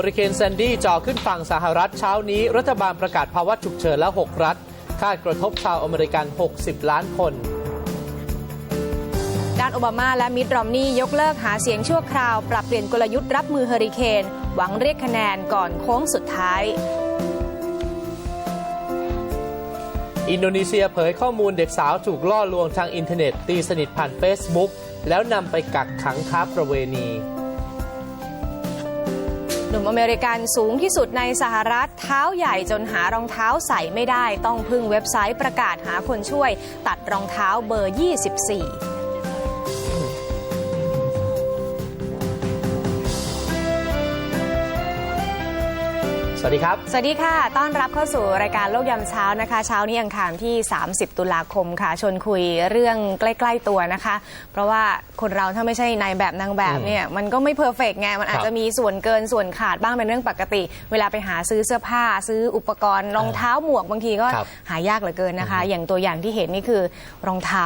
อริเคนแซนดี้จ่อขึ้นฝั่งสหรัฐเช้านี้ รัฐบาลประกาศภาวะฉุกเฉินและ 6 รัฐ คาดกระทบชาวอเมริกัน 60 ล้านคนด้านโอบามาและมิตรรอมนี่ยกเลิกหาเสียงชั่วคราว ปรับเปลี่ยนกลยุทธ์รับมือเฮอริเคน หวังเรียกคะแนนก่อนโค้งสุดท้าย อินโดนีเซียเผยข้อมูลเด็กสาวถูกล่อลวงทางอินเทอร์เน็ต ตีสนิทผ่าน Facebook แล้วนำไปกักขังค้าประเวณี หนุ่มอเมริกันสูงที่สุดในสหรัฐเท้าใหญ่จนหารองเท้าใส่ไม่ได้ ต้องพึ่งเว็บไซต์ประกาศหาคนช่วย ตัดรองเท้าเบอร์ 24 สวัสดีครับ สวัสดีค่ะ ต้อนรับเข้าสู่รายการโลกยามเช้านะคะ เช้านี้อังคารที่ 30 ตุลาคมค่ะ ชวนคุยเรื่องใกล้ๆตัวนะคะ เพราะว่าคนเราถ้าไม่ใช่นายแบบนางแบบเนี่ยมันก็ไม่เพอร์เฟกไง มันอาจจะมีส่วนเกินส่วนขาดบ้างเป็นเรื่องปกติ เวลาไปหาซื้อเสื้อผ้า ซื้ออุปกรณ์รองเท้าหมวกบางทีก็ครับหายากเหลือเกินนะคะ อย่างตัวอย่างที่เห็นนี่คือรองเท้า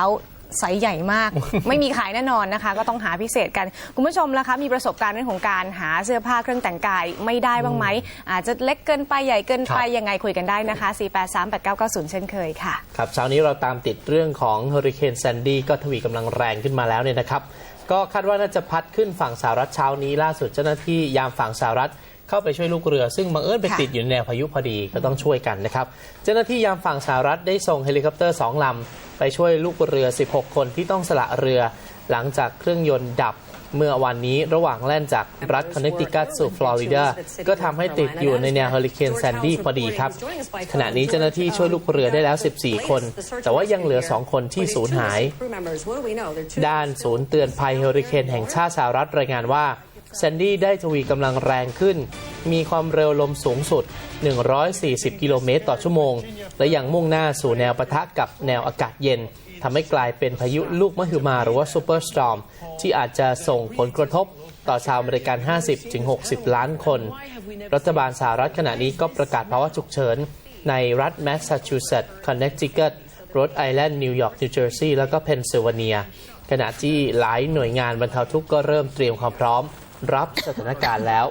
ไซส์ใหญ่มาก ไม่มีขายแน่นอนนะคะ ก็ต้องหาพิเศษกันคุณผู้ชมล่ะคะ มีประสบการณ์เรื่องของการหาเสื้อผ้าเครื่องแต่งกายไม่ได้บ้างไหมอาจจะเล็กเกินไปใหญ่เกินไปครับยังไงคุยกันได้นะคะ 4838990 เช่นเคยค่ะ ครับเช้านี้เราตามติดเรื่องของเฮอริเคนแซนดี้ก็ทวีกำลังแรงขึ้นมาแล้วเนี่ยนะครับ ก็คาดว่าน่าจะพัดขึ้นฝั่งสหรัฐเช้านี้ล่าสุดเจ้าหน้าที่ยามฝั่งสหรัฐ เข้าไปช่วยลูกเรือ ซึ่งบังเอิญไปติดอยู่ในแนวพายุพอดีก็ต้องช่วยกันนะครับเจ้าหน้าที่ยามฝั่งสหรัฐได้ส่งเฮลิคอปเตอร์สองลำไปช่วยลูกเรือ 16 คนที่ต้องสละเรือ หลังจากเครื่องยนต์ดับเมื่อวันนี้ระหว่างแล่นจากรัฐคอนเนตทิคัตสู่ฟลอริดา ก็ทำให้ติดอยู่ในแนวเฮอริเคนแซนดี้พอดีครับ ขณะนี้เจ้าหน้าที่ช่วยลูกเรือได้แล้ว 14 คน แต่ว่ายังเหลือ 2 คนที่สูญหาย ด้านศูนย์เตือนภัยเฮอริเคนแห่งชาติสหรัฐรายงานว่า แซนดี้ได้ทวีกำลังแรงขึ้น มีความเร็วลมสูงสุด 140 กิโลเมตรต่อชั่วโมง และยังมุ่งหน้าสู่แนวปะทะกับแนวอากาศเย็นทำให้กลายเป็นพายุลูกมหึมาหรือว่าซูเปอร์สตอร์มที่อาจจะส่งผลกระทบต่อชาวอเมริกัน 50-60 ล้านคน รัฐบาลสหรัฐขณะนี้ก็ประกาศภาวะฉุกเฉิน ในรัฐแมสซาชูเซตส์คอนเน c ติคัตโรดไอแลนด์ นิวยอร์ก นิวเจอร์ซีย์ แล้วก็เพนซิลเวเนีย ขณะที่หลายหน่วยงานบรรเทาทุกข์ก็เริ่มเตรียมความพร้อม รับสถานการณ์แล้ว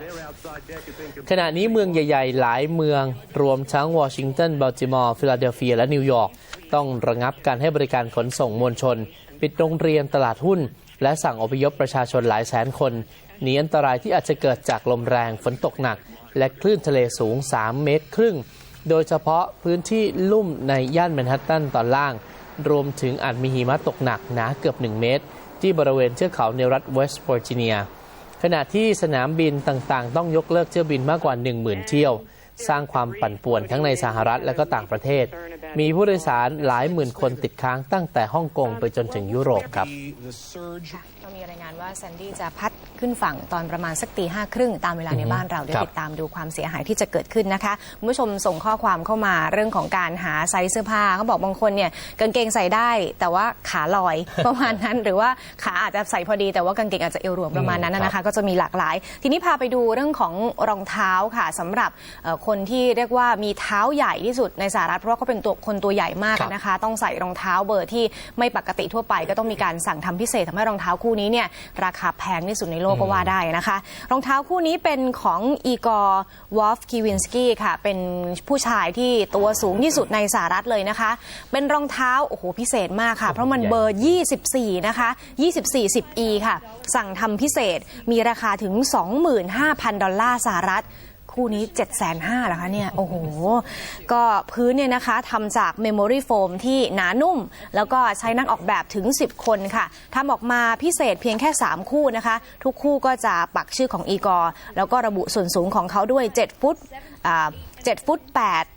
ขณะนี้เมืองใหญ่ ๆ หลายเมืองรวมทั้งวอชิงตันบัลติมอร์ฟิลาเดลเฟีย และนิวยอร์กต้องระงับการให้บริการขนส่งมวลชน ปิดโรงเรียนตลาดหุ้น และสั่งอพยพประชาชนหลายแสนคนหนีอันตรายที่อาจจะเกิดจากลมแรงฝนตกหนัก และคลื่นทะเลสูง 3 เมตรครึ่ง โดยเฉพาะพื้นที่ลุ่มในย่านแมนฮัตตันตอนล่าง รวมถึงอาจมีหิมะตกหนักหนาเกือบ 1 เมตร ที่บริเวณเทือกเขาในรัฐเวสต์เวอร์จิเนีย ขณะที่สนามบินต่างๆ ต้องยกเลิกเที่ยวบินมากกว่า 10,000 เที่ยว สร้างความปั่นป่วนทั้งในสหรัฐและก็ต่างประเทศ มีผู้โดยสารหลายหมื่นคนติดค้างตั้งแต่ฮ่องกงไปจนถึงยุโรปครับ ก็มีรายงานว่าแซนดี้จะพัดขึ้นฝั่งตอนประมาณสักตีห้าครึ่งตามเวลาในบ้านเราเดี๋ยวครับติดตามดูความเสียหายที่จะเกิดขึ้นนะคะคุณผู้ชมส่งข้อความเข้ามาเรื่องของการหาไซส์เสื้อผ้าเขาบอกบางคนเนี่ยกางเกงใส่ได้ แต่ว่าขาลอยประมาณนั้น หรือว่าขาอาจจะใส่พอดีแต่ว่ากางเกงอาจจะเอวหลวมประมาณนั้นนะครันะคะบก็จะมีหลากหลาย ทีนี้พาไปดูเรื่องของรองเท้าค่ะสำหรับเอ่อคนที่เรียกว่ามีเท้าใหญ่ที่สุดในสหรัฐเพราะว่าเขาเป็นตัวคนตัวใหญ่มากครับนะคะ ต้องใส่รองเท้าเบอร์ที่ไม่ปกติทั่วไป ก็ต้องมีการสั่งทำพิเศษทำให้รองเท้าคู่นี้เนี่ยราคาแพงที่สุดในโลกก็ว่าได้นะคะ รองเท้าคู่นี้เป็นของอีกอร์วอฟคิวินสกี้ค่ะ เป็นผู้ชายที่ตัวสูงที่สุดในสหรัฐเลยนะคะ เป็นรองเท้าโอ้โหพิเศษมากค่ะ เพราะมันเบอร์ 24 นะคะ 24 10 e ค่ะ สั่งทำพิเศษมีราคาถึง 25,000 ดอลลาร์สหรัฐ คู่นี้ 7 5 0 0 0เหรอคะเนี่ย โอ้โห ก็พื้นเนี่ยนะคะทำจากเมมโมรี่โฟมที่หนานุ่ม แล้วก็ใช้นักออกแบบถึง 10 คนค่ะทำออกมาพิเศษเพียงแค่ 3 คู่นะคะ ทุกคู่ก็จะปักชื่อของอีกอร์แล้วก็ระบุส่วนสูงของเขาด้วย 7 ฟุต7ฟุต8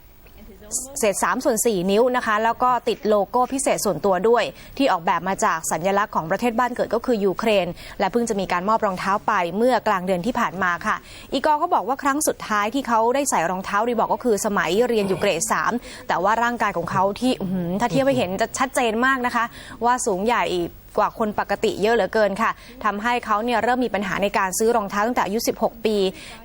เศษ 3 ส่วน 4 นิ้วนะคะ แล้วก็ติดโลโก้พิเศษส่วนตัวด้วย ที่ออกแบบมาจากสัญลักษณ์ของประเทศบ้านเกิดก็คือยูเครน และเพิ่งจะมีการมอบรองเท้าไปเมื่อกลางเดือนที่ผ่านมาค่ะ อีกอร์ก็บอกว่าครั้งสุดท้ายที่เขาได้ใส่รองเท้ารีบอกก็คือสมัยเรียนอยู่เกรด3แต่ว่าร่างกายของเขาที่ถ้าเทียบไปเห็นจะชัดเจนมากนะคะ ว่าสูงใหญ่ กว่าคนปกติเยอะเหลือเกินค่ะทำให้เขาเนี่ยเริ่มมีปัญหาในการซื้อรองเท้าตั้งแต่อายุ 16 ปี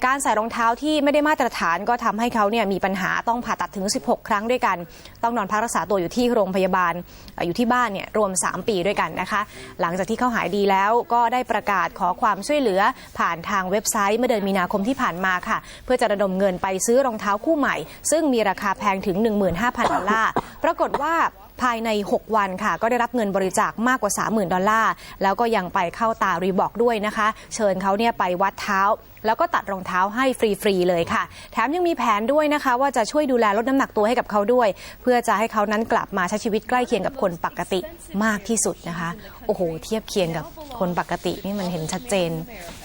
การใส่รองเท้าที่ไม่ได้มาตรฐานก็ทำให้เขาเนี่ยมีปัญหาต้องผ่าตัดถึง 16 ครั้งด้วยกัน ต้องนอนพักรักษาตัวอยู่ที่โรงพยาบาลเอ่ออยู่ที่บ้านเนี่ยรวม 3 ปีด้วยกันนะคะ หลังจากที่เขาหายดีแล้วก็ได้ประกาศขอความช่วยเหลือผ่านทางเว็บไซต์เมื่อเดือนมีนาคมที่ผ่านมาค่ะ เพื่อจะระดมเงินไปซื้อรองเท้าคู่ใหม่ ซึ่งมีราคาแพงถึง 15,000 ดอลลาร์ ปรากฏว่า ภายใน 6 วันค่ะ ก็ได้รับเงินบริจาคมากกว่า 30,000 ดอลลาร์ แล้วก็ยังไปเข้าตารีบอกด้วยนะคะ เชิญเขาเนี่ยไปวัดเท้า แล้วก็ตัดรองเท้าให้ฟรี ๆ เลยค่ะ แถมยังมีแผนด้วยนะคะ ว่าจะช่วยดูแลลดน้ำหนักตัวให้กับเขาด้วย เพื่อจะให้เขานั้นกลับมาใช้ชีวิตใกล้เคียงกับคนปกติมากที่สุดนะคะ โอ้โห เทียบเคียงกับคนปกตินี่มันเห็นชัดเจน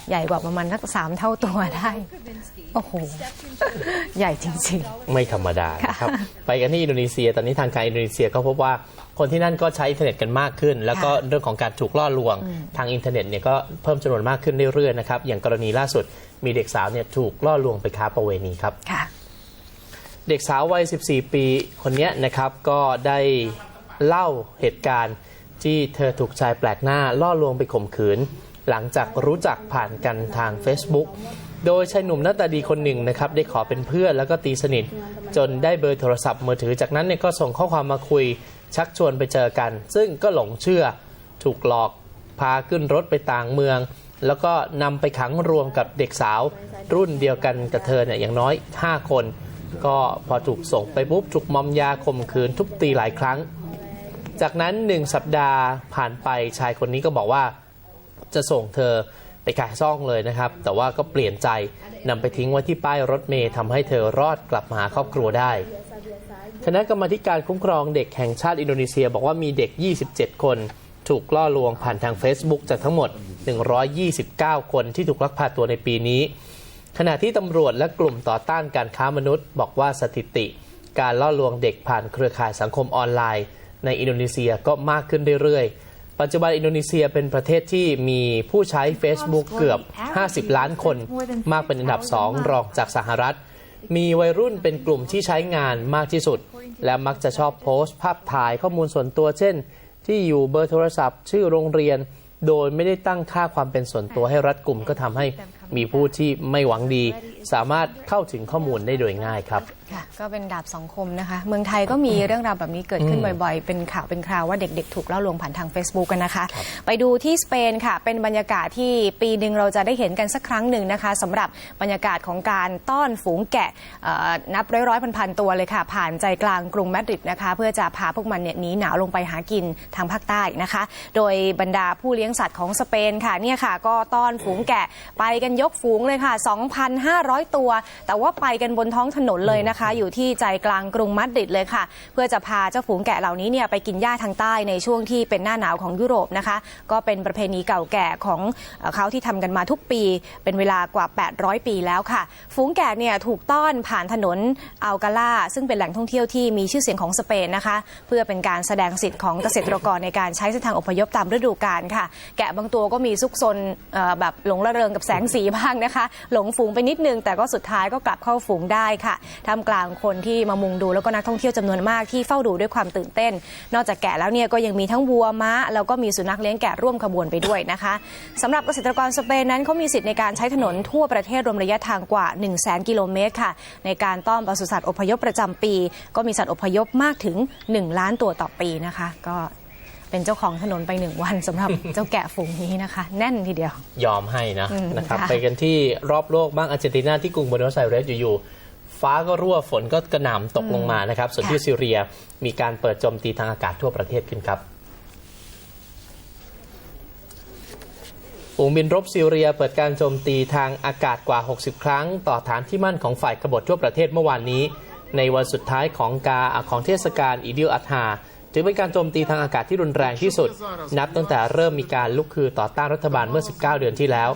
ใหญ่กว่าประมาณสักสามเท่าตัวได้ โอ้โห ใหญ่จริงๆไม่ธรรมดานะครับ ไปกันที่อินโดนีเซีย ตอนนี้ทางการอินโดนีเซียก็พบว่าคนที่นั่นก็ใช้อินเทอร์เน็ตกันมากขึ้น แล้วก็เรื่องของการถูกล่อลวง ทางอินเทอร์เน็ตเนี่ยก็เพิ่มจำนวนมากขึ้นเรื่อยๆนะครับ อย่างกรณีล่าสุดมีเด็กสาวเนี่ยถูกล่อลวงไปค้าประเวณีครับค่ะ เด็กสาววัย 14 ปีคนเนี้ยนะครับก็ได้เล่าเหตุการณ์ที่เธอถูกชายแปลกหน้าล่อลวงไปข่มขืน หลังจากรู้จักผ่านกันทาง Facebook โดยชายหนุ่มหน้าตาดีคนหนึ่งนะครับได้ขอเป็นเพื่อนแล้วก็ตีสนิท จนได้เบอร์โทรศัพท์มือถือจากนั้นเนี่ยก็ส่งข้อความมาคุย ชักชวนไปเจอกัน ซึ่งก็หลงเชื่อถูกหลอกพาขึ้นรถไปต่างเมือง แล้วก็นำไปขังรวมกับเด็กสาว รุ่นเดียวกันกับเธอเนี่ยอย่างน้อย 5 คน ก็พอถูกส่งไปปุ๊บถูกมอมยาข่มขืนทุบตีหลายครั้ง จากนั้นหนึ่งสัปดาห์ผ่านไปชายคนนี้ก็บอกว่า จะส่งเธอไปขายซ่องเลยนะครับ แต่ว่าก็เปลี่ยนใจนำไปทิ้งไว้ที่ป้ายรถเมล์ทำให้เธอรอดกลับมาหาครอบครัวได้ คณะกรรมาธิการคุ้มครองเด็กแห่งชาติอินโดนีเซียบอกว่ามีเด็ก 27 คน ถูกล่อลวงผ่านทาง Facebook จากทั้งหมด 129 คนที่ถูกลักพาตัวในปีนี้ ขณะที่ตำรวจและกลุ่มต่อต้านการค้ามนุษย์ บอกว่าสถิติ การล่อลวงเด็กผ่านเครือข่ายสังคมออนไลน์ ในอินโดนีเซียก็มากขึ้นเรื่อยๆ ปัจจุบันอินโดนีเซียเป็นประเทศที่มีผู้ใช้ Facebook เกือบ 50 ล้านคน มากเป็นอันดับ 2 รองจากสหรัฐ มีวัยรุ่นเป็นกลุ่มที่ใช้งานมากที่สุด และมักจะชอบโพสต์ภาพถ่ายข้อมูลส่วนตัว เช่น ที่อยู่เบอร์โทรศัพท์ ชื่อโรงเรียน โดยไม่ได้ตั้งค่าความเป็นส่วนตัวให้รัดกลุ่มก็ทำให้มีผู้ที่ไม่หวังดี สามารถเข้าถึงข้อมูลได้โดยง่ายครับ ค่ะก็เป็นดาบสองคมนะคะ เมืองไทยก็มีเรื่องราวแบบนี้เกิดขึ้นบ่อยๆ เป็นข่าวเป็นคราวว่าเด็กๆ ถูกล่อลวงผ่านทาง Facebook กันนะคะ ไปดูที่สเปนค่ะ เป็นบรรยากาศที่ปีหนึ่งเราจะได้เห็นกันสักครั้งหนึ่งนะคะสำหรับบรรยากาศของการต้อนฝูงแกะเอ่อนับร้อยๆพันๆตัวเลยค่ะ ผ่านใจกลางกรุงมาดริดนะคะ เพื่อจะพาพวกมันเนี่ยหนีหนาวลงไปหากินทางภาคใต้นะคะ โดยบรรดาผู้เลี้ยงสัตว์ของสเปนค่ะเนี่ยค่ะก็ต้อนฝูงแกะไปกันยกฝูงเลยค่ะ 2,500ตัว แต่ว่าไปกันบนท้องถนนเลยนะคะ อยู่ที่ใจกลางกรุงมาดริดเลยค่ะ เพื่อจะพาเจ้าฝูงแกะเหล่านี้เนี่ยไปกินหญ้าทางใต้ในช่วงที่เป็นหน้าหนาวของยุโรปนะคะ ก็เป็นประเพณีเก่าแก่ของเอ่อเขาที่ทำกันมาทุกปี เป็นเวลากว่า 800 ปีแล้วค่ะ ฝูงแกะเนี่ยถูกต้อนผ่านถนนอัลกาล่าซึ่งเป็นแหล่งท่องเที่ยวที่มีชื่อเสียงของสเปนนะคะ เพื่อเป็นการแสดงสิทธิ์ของเกษตรกรในการใช้เส้นทางอพยพตามฤดูกาลค่ะ แกะบางตัวก็มีซุกซนเอ่อแบบหลงระเริงกับแสงสีบ้างนะคะ หลงฝูงไปนิดนึงแต่ก็สุดท้ายก็กลับเข้าฝูงได้ค่ะท่ามกลางคนที่มามุงดูแล้วก็นักท่องเที่ยวจำนวนมากที่เฝ้าดูด้วยความตื่นเต้น นอกจากแกะแล้วเนี่ยก็ยังมีทั้งวัวม้า แล้วก็มีสุนัขเลี้ยงแกะร่วมขบวนไปด้วยนะคะสำหรับเกษตรกรสเปนนั้นเขามีสิทธิ์ในการใช้ถนนทั่วประเทศรวมระยะทางกว่า 1 0 0 0 0แกิโลเมตรค่ะ ในการต้อนปศุสัตว์อพยพประจำปี ก็มีสัตว์อพยพมากถึง 1 ล้านตัวต่อปีนะคะ ก็ เป็นเจ้าของถนนไปหนึ่งวันสำหรับเจ้าแกะฝูงนี้นะคะ แน่นทีเดียว ยอมให้นะอืมนะครับ ค่ะ ไปกันที่รอบโลกบ้างอาร์เจนตินาที่กรุงบูโนสไอเรสอยู่ๆฟ้าก็รั่วฝนก็กระหน่ำตกลงมานะครับ ส่วนที่ซีเรียมีการเปิดโจมตีทางอากาศทั่วประเทศขึ้นครับฝูงบินรบซีเรียเปิดการโจมตีทางอากาศกว่า 60 ครั้ง ต่อฐานที่มั่นของฝ่ายกบฏทั่วประเทศเมื่อวานนี้ ในวันสุดท้ายของกาของเทศกาลอีดิลอัตฮา ถือเป็นการโจมตีทางอากาศที่รุนแรงที่สุด นับตั้งแต่เริ่มมีการลุกคือต่อต้านรัฐบาลเมื่อ 19 เดือนที่แล้ว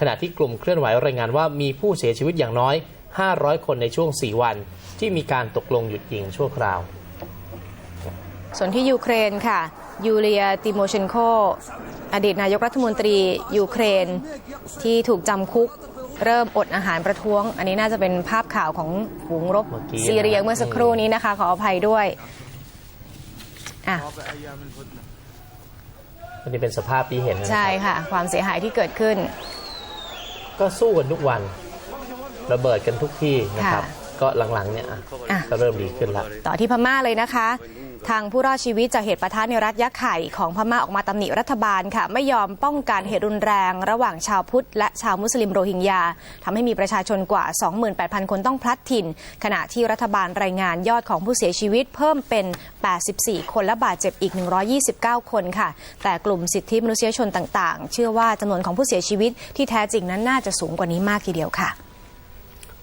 ขณะที่กลุ่มเคลื่อนไหวรายงานว่ามีผู้เสียชีวิตอย่างน้อย 500 คนในช่วง 4 วัน ที่มีการตกลงหยุดยิงชั่วคราว ส่วนที่ยูเครนค่ะ ยูเลียติโมเชนโกอดีตนายกรัฐมนตรียูเครนที่ถูกจำคุกเริ่มอดอาหารประท้วง อันนี้น่าจะเป็นภาพข่าวของฝูงรบเมื่อกี้ซีเรียเมื่อสักครู่นี้นะคะ ขออภัยด้วย อะอันนี้เป็นสภาพที่เห็นนะครับใช่ค่ะ ความเสียหายที่เกิดขึ้น ก็สู้กันทุกวัน ระเบิดกันทุกที่นะครับ ค่ะ ก็หลังๆเนี่ยอะอะ ก็เริ่มดีขึ้นแล้วต่อที่พม่าเลยนะคะ ทางผู้รอดชีวิตจากเหตุปะทะในรัฐยะไข่ของพม่าออกมาตำหนิรัฐบาลค่ะ ไม่ยอมป้องกันเหตุรุนแรง ระหว่างชาวพุทธและชาวมุสลิมโรฮิงญาทำให้มีประชาชนกว่า 28,000 คนต้องพลัดถิ่น ขณะที่รัฐบาลรายงานยอดของผู้เสียชีวิตเพิ่มเป็น 84 คนและบาดเจ็บอีก 129 คนค่ะ แต่กลุ่มสิทธิมนุษยชนต่างๆ เชื่อว่าจำนวนของผู้เสียชีวิตที่แท้จริงนั้นน่าจะสูงกว่านี้มากทีเดียวค่ะ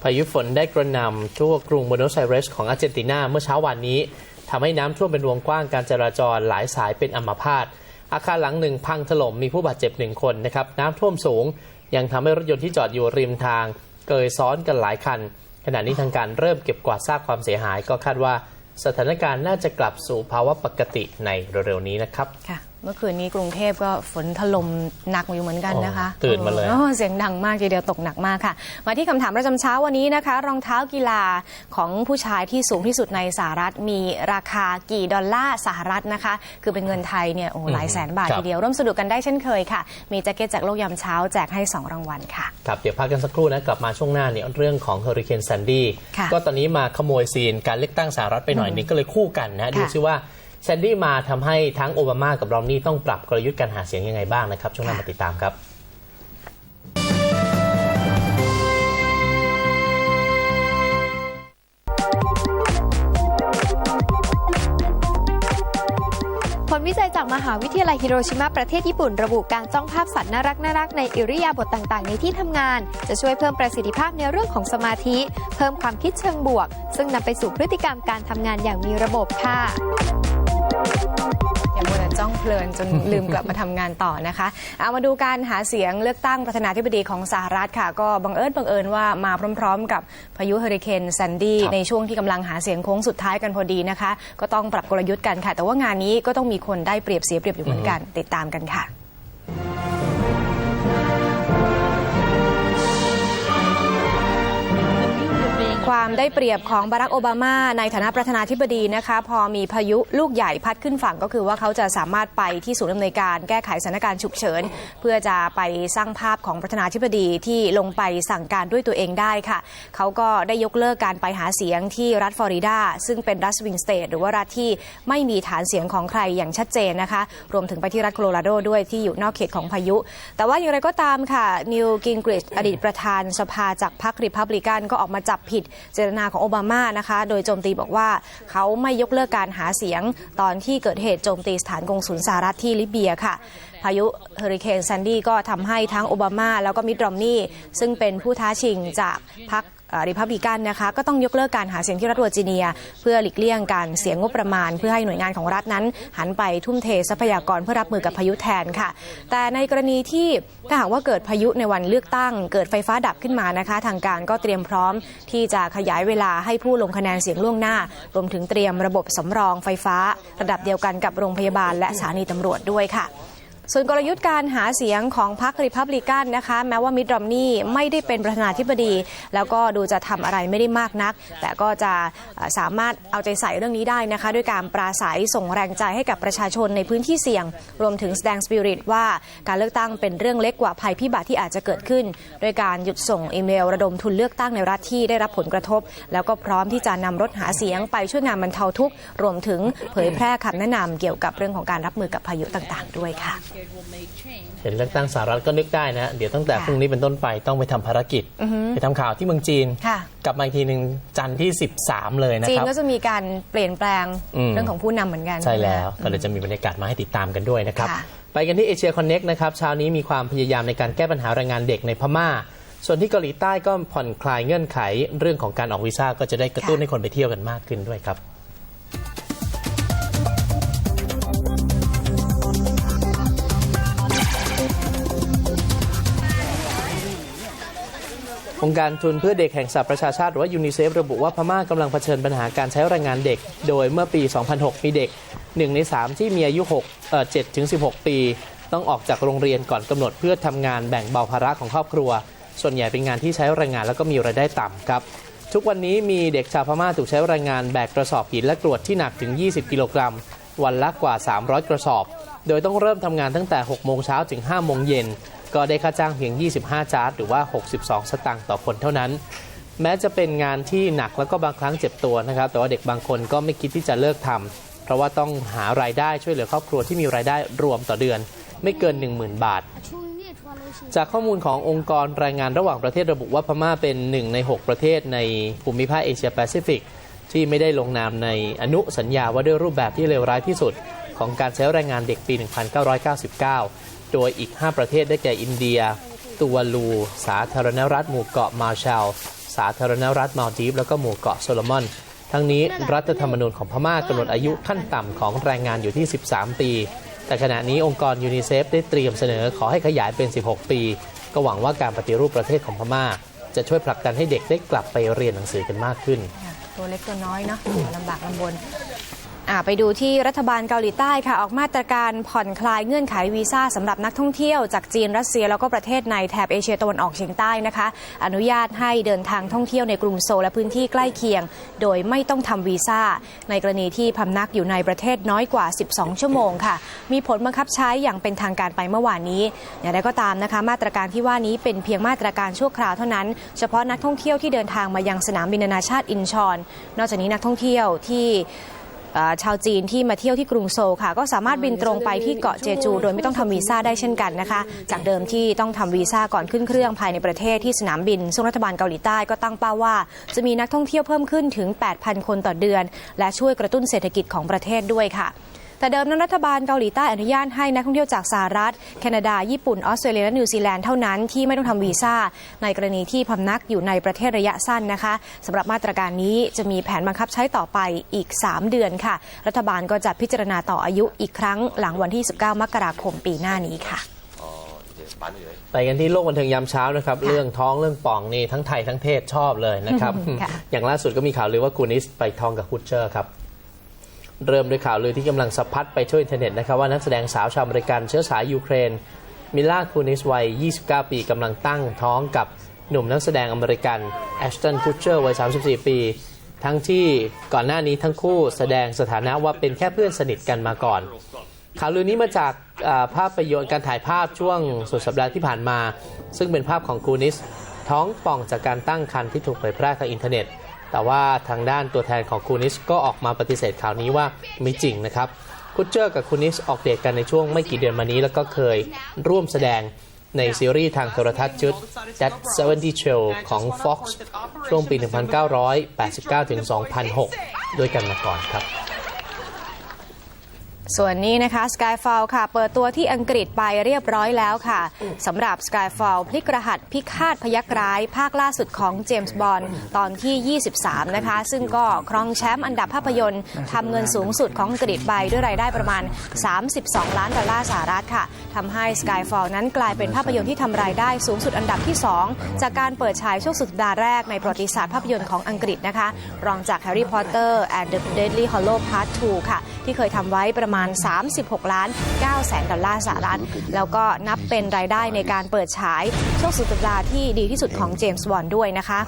พายุฝนได้กระหน่ำทั่วกรุงโบโนสไอเรสของอาร์เจนตินาเมื่อเช้าวันนี้ ทำให้น้ำท่วมเป็นวงกว้างการจราจรหลายสายเป็นอัมพาตอาคารหลังหนึ่งพังถล่มมีผู้บาดเจ็บหนึ่งคนนะครับน้ำท่วมสูง ยังทำให้รถยนต์ที่จอดอยู่ริมทาง เกยซ้อนกันหลายคัน ขณะนี้ทางการเริ่มเก็บกวาดซากความเสียหายก็คาดว่า สถานการณ์น่าจะกลับสู่ภาวะปกติในเร็วๆนี้นะครับค่ะ เมื่อคืนนี้กรุงเทพก็ฝนถล่มหนักอยู่เหมือนกันนะคะโอ้ตื่นมาเลยโอ้เสียงดังมากทีเดียวตกหนักมากค่ะ มาที่คำถามประจำเช้าวันนี้นะคะ รองเท้ากีฬาของผู้ชายที่สูงที่สุดในสหรัฐมีราคากี่ดอลลาร์สหรัฐนะคะ คือเป็นเงินไทยเนี่ยโอ้หลายแสนบาทครับทีเดียวร่วมสนุกกันได้เช่นเคยค่ะ มีแจ็คเก็ตจากโลกยามเช้าแจกให้ 2 รางวัลค่ะครับเดี๋ยวพักกันสักครู่นะกลับมาช่วงหน้าเนี่ยเรื่องของเฮอริเคนแซนดี้ค่ะก็ตอนนี้มาขโมยซีนการเลือกตั้งสหรัฐไปหน่อยหนึงก็เลยคู่กันนะดูค่ะซิว่า แซนดี้มาทำให้ทั้งโอบามากับรอมนี่ต้องปรับกลยุทธ์การหาเสียงยังไงบ้างนะครับ ช่วงหน้ามาติดตามครับผลวิจัยจากมหาวิทยาลัยฮิโรชิมาประเทศญี่ปุ่นระบุการจ้องภาพสัตว์น่ารักน่ารักในอิริยาบถต่างๆ ในที่ทำงาน จะช่วยเพิ่มประสิทธิภาพในเรื่องของสมาธิ เพิ่มความคิดเชิงบวก ซึ่งนำไปสู่พฤติกรรมการทำงานอย่างมีระบบค่ะ อย่ามัวแต่จ้องเพลินจนลืมกลับมาทำงานต่อนะคะเอามาดูการหาเสียงเลือกตั้งประธานาธิบดีของสหรัฐค่ะ ก็บังเอิญบังเอิญว่ามาพร้อมๆ กับพายุเฮอริเคนแซนดี้ครับในช่วงที่กำลังหาเสียงโค้งสุดท้ายกันพอดีนะคะ ก็ต้องปรับกลยุทธ์กันค่ะ แต่ว่างานนี้ก็ต้องมีคนได้เปรียบเสียเปรียบอยู่เหมือนกันติดตามกันค่ะ ความได้เปรียบของบารักโอบามาในฐานะประธานาธิบดีนะคะพอมีพายุลูกใหญ่พัดขึ้นฝั่งก็คือว่าเขาจะสามารถไปที่ศูนย์อำนวยการแก้ไขสถานการณ์ฉุกเฉิน เพื่อจะไปสร้างภาพของประธานาธิบดีที่ลงไปสั่งการด้วยตัวเองได้ค่ะ เขาก็ได้ยกเลิกการไปหาเสียงที่รัฐฟลอริดา ซึ่งเป็นรัฐสวิงสเตทหรือว่ารัฐที่ไม่มีฐานเสียงของใครอย่างชัดเจนนะคะ รวมถึงไปที่รัฐโคโลราโดด้วยที่อยู่นอกเขตของพายุ แต่ว่าอย่างไรก็ตามค่ะนิวกินกริชอดีตประธานสภาจากพรรคริพับลิกันก็ออกมาจับผิดเจตนาของโอบามานะคะ โดยโจมตีบอกว่าเขาไม่ยกเลิกการหาเสียง ตอนที่เกิดเหตุโจมตีสถานกงสุลสหรัฐที่ลิเบียค่ะพายุเฮอริเคนแซนดี้ก็ทำให้ทั้งโอบามาแล้วก็มิดรอมนี่ซึ่งเป็นผู้ท้าชิงจากพรรค ริพับลิกันนะคะก็ต้องยกเลิกการหาเสียงที่รัฐเวอร์จิเนีย เพื่อหลีกเลี่ยงการเสียงงบประมาณ เพื่อให้หน่วยงานของรัฐนั้น หันไปทุ่มเททรัพยากรเพื่อรับมือกับพายุแทนค่ะ แต่ในกรณีที่ถ้าหากว่าเกิดพายุในวันเลือกตั้ง เกิดไฟฟ้าดับขึ้นมานะคะ ทางการก็เตรียมพร้อมที่จะขยายเวลาให้ผู้ลงคะแนนเสียงล่วงหน้า รวมถึงเตรียมระบบสำรองไฟฟ้า ระดับเดียวกันกับโรงพยาบาลและสถานีตำรวจด้วยค่ะ ส่วนกลยุทธ์การหาเสียงของพรรคริพับลิกันนะคะ แม้ว่ามิดรอมนี่ไม่ได้เป็นประธานาธิบดี แล้วก็ดูจะทำอะไรไม่ได้มากนัก แต่ก็จะสามารถเอาใจใส่เรื่องนี้ได้นะคะ ด้วยการปราศัยส่งแรงใจให้กับประชาชนในพื้นที่เสี่ยง รวมถึงแสดงสปิริตว่าการเลือกตั้งเป็นเรื่องเล็กกว่าภัยพิบัติที่อาจจะเกิดขึ้น โดยการหยุดส่งอีเมล ระดมทุนเลือกตั้งในรัฐที่ได้รับผลกระทบ แล้วก็พร้อมที่จะนำรถหาเสียงไปช่วยงานบรรเทาทุกข์รวมถึงเผยแพร่คำแนะนำเกี่ยวกับเรื่องของการรับมือกับพายุต่าง ๆ ด้วยค่ะเห็นเลือกตั้งสหรัฐก็นึกได้นะ เดี๋ยวตั้งแต่ค่ะพรุ่งนี้เป็นต้นไปต้องไปทำภารกิจ ไปทำข่าวที่เมืองจีนค่ะกลับมาอีกทีหนึ่งจันทร์ที่ 13 เลยนะจีคนรับก็จะมีการเปลี่ยนแปลงอืมเรื่องของผู้นำเหมือนกัน ใช่แล้วไหมก็เลยจะมีบรรยากาศมาให้ติดตามกันด้วยนะครับค่ะไปกันที่เอเชียคอนเน็กนะครับเช้านี้มีความพยายามในการแก้ปัญหาแรงงานเด็กในพม่าส่วนที่เกาหลีใต้ก็ผ่อนคลายเงื่อนไขเรื่องของการออกวีซ่าก็จะได้กระตุ้นให้คนไปเที่ยวกันมากขึ้นด้วยครับ องค์การทุนเพื่อเด็กแห่งสหประชาชาติหรือว่ายูนิเซฟระบุว่าพม่ากำลังเผชิญปัญหาการใช้แรงงานเด็ก โดยเมื่อปี 2006 มีเด็ก 1 ใน 3 ที่มีอายุ6เอ่อ7ถึง 16 ปี ต้องออกจากโรงเรียนก่อนกำหนดเพื่อทำงานแบ่งเบาภาระของครอบครัว ส่วนใหญ่เป็นงานที่ใช้แรงงานแล้วก็มีรายได้ต่ำครับ ทุกวันนี้มีเด็กชาวพม่าถูกใช้แรงงานแบกกระสอบหินและกรวดที่หนักถึง 20 กิโลกรัม วันละกว่า 300 กระสอบ โดยต้องเริ่มทำงานตั้งแต่ 6 โมงเช้าถึง 5 โมงเย็น ก็ได้ค่าจ้างเพียง 25 จาร์ดหรือว่า 62 สตางค์ต่อคนเท่านั้น แม้จะเป็นงานที่หนักแล้วก็บางครั้งเจ็บตัวนะครับ แต่ว่าเด็กบางคนก็ไม่คิดที่จะเลิกทำเพราะว่าต้องหารายได้ช่วยเหลือครอบครัวที่มีรายได้รวมต่อเดือน ไม่เกิน 10,000 บาท จากข้อมูลขององค์กรรายงานระหว่างประเทศระบุว่าพม่าเป็นหนึ่งใน 6 ประเทศในภูมิภาคเอเชียแปซิฟิกที่ไม่ได้ลงนามในอนุสัญญาว่าด้วยรูปแบบที่เลวร้ายที่สุด ของการใช้แรงงานเด็กปี 1999 โดยอีก 5 ประเทศได้แก่อินเดีย ตูวาลู สาธารณรัฐหมู่เกาะมาร์แชล สาธารณรัฐมาลดีฟ แล้วก็หมู่เกาะโซโลมอน ทั้งนี้รัฐธรรมนูญของพม่ากำหนดอายุขั้นต่ำของแรงงานอยู่ที่ 13 ปี แต่ขณะนี้องค์กรยูนิเซฟได้เตรียมเสนอขอให้ขยายเป็น 16 ปี ก็หวังว่าการปฏิรูปประเทศของพม่า จะช่วยผลักดันให้เด็กได้กลับไปเรียนหนังสือกันมากขึ้น ตัวเล็กตัวน้อยเนาะลำบากลำบนอ่า ไปดูที่รัฐบาลเกาหลีใต้ค่ะออกมาตรการผ่อนคลายเงื่อนไขวีซ่าสำหรับนักท่องเที่ยวจากจีนรัสเซีย แล้วก็ประเทศในแถบเอเชียตะวันออกเฉียงใต้นะคะ อนุญาตให้เดินทางท่องเที่ยวในกรุงโซลและพื้นที่ใกล้เคียง โดยไม่ต้องทำวีซ่า ในกรณีที่พำนักอยู่ในประเทศน้อยกว่า 12 ชั่วโมงค่ะ มีผลบังคับใช้อย่างเป็นทางการไปเมื่อวานนี้อย่างไรก็ตามนะคะ มาตรการที่ว่านี้เป็นเพียงมาตรการชั่วคราวเท่านั้น เฉพาะนักท่องเที่ยวที่เดินทางมายังสนามบินนานาชาติอินชอน นอกจากนี้นักท่องเที่ยวที่ ชาวจีนที่มาเที่ยวที่กรุงโซลค่ะ ก็สามารถบินตรงไปที่เกาะเจจู โดยไม่ต้องทำวีซ่าได้เช่นกันนะคะ จากเดิมที่ต้องทำวีซ่าก่อนขึ้นเครื่องภายในประเทศที่สนามบิน ซึ่งรัฐบาลเกาหลีใต้ก็ตั้งเป้าว่า จะมีนักท่องเที่ยวเพิ่มขึ้นถึง 8,000 คนต่อเดือน และช่วยกระตุ้นเศรษฐกิจของประเทศด้วยค่ะ แต่เดิมนั้นรัฐบาลเกาหลีใต้อนุญาตให้นักท่องเที่ยวจากสหรัฐ แคนาดา ญี่ปุ่น ออสเตรเลีย และนิวซีแลนด์เท่านั้นที่ไม่ต้องทำวีซ่า ในกรณีที่พำนักอยู่ในประเทศระยะสั้นนะคะสำหรับมาตรการนี้จะมีแผนบังคับใช้ต่อไปอีก 3 เดือนค่ะ รัฐบาลก็จะพิจารณาต่ออายุอีกครั้งหลังวันที่ 19 มกราคมปีหน้านี้ค่ะไปกันที่โลกบันเทิงยามเช้านะครับ เรื่องท้องเรื่องป่องนี่ทั้งไทยทั้งเทศชอบเลยนะครับค่ะอย่างล่าสุดก็มีข่าวลือว่ากูนิสไปท้องกับคุชเชอร์ครับ เริ่มด้วยข่าวลือที่กำลังสะพัดไปทั่วอินเทอร์เน็ตนะครับว่านักแสดงสาวชาวอเมริกันเชื้อสายยูเครน มิลล่าคูนิสวัย 29 ปีกำลังตั้งท้องกับหนุ่มนักแสดงอเมริกันแอชตันคูเชอร์วัย 34 ปี ทั้งที่ก่อนหน้านี้ทั้งคู่แสดงสถานะว่าเป็นแค่เพื่อนสนิทกันมาก่อน ข่าวลือนี้มาจากภาพประโยชน์การถ่ายภาพช่วงสุดสัปดาห์ที่ผ่านมา ซึ่งเป็นภาพของคูนิสท้องป่องจากการตั้งครรภ์ที่ถูกเผยแพร่ทางอินเทอร์เน็ต แต่ว่าทางด้านตัวแทนของคูนิสก็ออกมาปฏิเสธข่าวนี้ว่าไม่จริงนะครับคุชเจอร์กับคูนิสออกเดทกันในช่วงไม่กี่เดือนมานี้ แล้วก็เคยร่วมแสดงในซีรีส์ทางโทรทัศน์ชุด That 70 Show ของ Fox ช่วงปี 1989-2006 ด้วยกันมาก่อนครับ ส่วนนี้นะคะ Skyfall ค่ะ เปิดตัวที่อังกฤษไปเรียบร้อยแล้วค่ะสำหรับ Skyfall พลิกรหัสพิฆาตพยักร้าย ภาคล่าสุดของเจมส์บอนด์ตอนที่ 23 นะคะ ซึ่งก็ครองแชมป์อันดับภาพยนตร์ทำเงินสูงสุดของอังกฤษไปด้วยรายได้ประมาณ 32 ล้านดอลลาร์สหรัฐค่ะทำให้ Skyfall นั้นกลายเป็นภาพยนตร์ที่ทำรายได้สูงสุดอันดับที่ 2 จากการเปิดฉายช่วงสุดสัปดาห์แรกในประวัติศาสตร์ภาพยนตร์ของอังกฤษนะคะ รองจาก Harry Potter and the Deadly Hollow Part 2 ค่ะ ที่เคยทำไว้ประมาณมาณ 36 ล้าน9แสนดอลลาร์สหรัฐ แล้วก็นับเป็นรายได้ในการเปิดฉายช่วงสุดสัปดาห์ที่ดีที่สุดของเจมส์บอนด์ด้วยนะคะ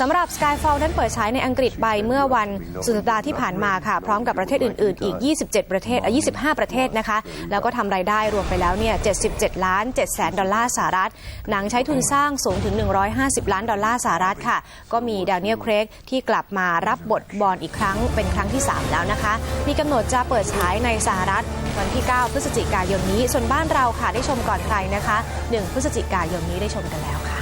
สำหรับ Skyfall นั้นเปิดฉายในอังกฤษไปเมื่อวันสุดสัปดาห์ที่ผ่านมาค่ะ พร้อมกับประเทศอื่น ๆ อีก 27 ประเทศ25 ประเทศนะคะ แล้วก็ทำรายได้รวมไปแล้วเนี่ย77 ล้าน7แสนดอลลาร์สหรัฐ หนังใช้ทุนสร้างสูงถึง 150 ล้านดอลลาร์สหรัฐค่ะ ก็มีดานิเอลเครกที่กลับมารับบทบอลอีกครั้งเป็นครั้งที่ 3 แล้วนะคะ มีกำหนดจะเปิดฉายในสหรัฐ วันที่ 9 พฤศจิกายนนี้ ส่วนบ้านเราค่ะได้ชมก่อนใครนะคะ 1 พฤศจิกายนนี้ได้ชมกันแล้วค่ะ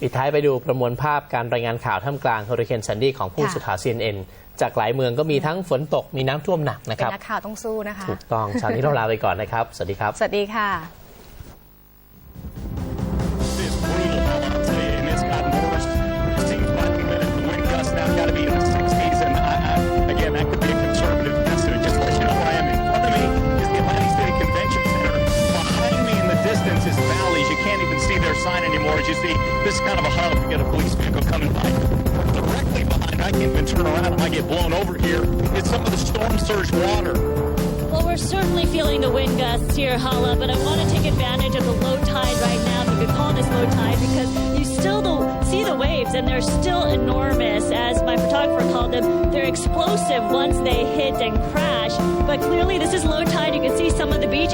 ปิดท้ายไปดูประมวลภาพการรายงานข่าวท่ามกลางเฮอริเคนซันดี้ของผู้ค่ะสื่อข่าว CNN จากหลายเมืองก็มีทั้งฝนตกมีน้ำท่วมหนักนะคเป็นรับนักข่าวต้องสู้นะคะ ถูกต้องเช้านี้เราลาไปก่อนนะครับ สวัสดีครับ สวัสดีค่ะ surge water. Well, we're we're certainly feeling the wind gusts here, Hala, but I want to take advantage of the low tide right now, if you could call this low tide, because you still the, see the waves and they're still enormous, as my photographer called them. They're explosive once they hit and crash, but clearly this is low tide. You can see some of the beach.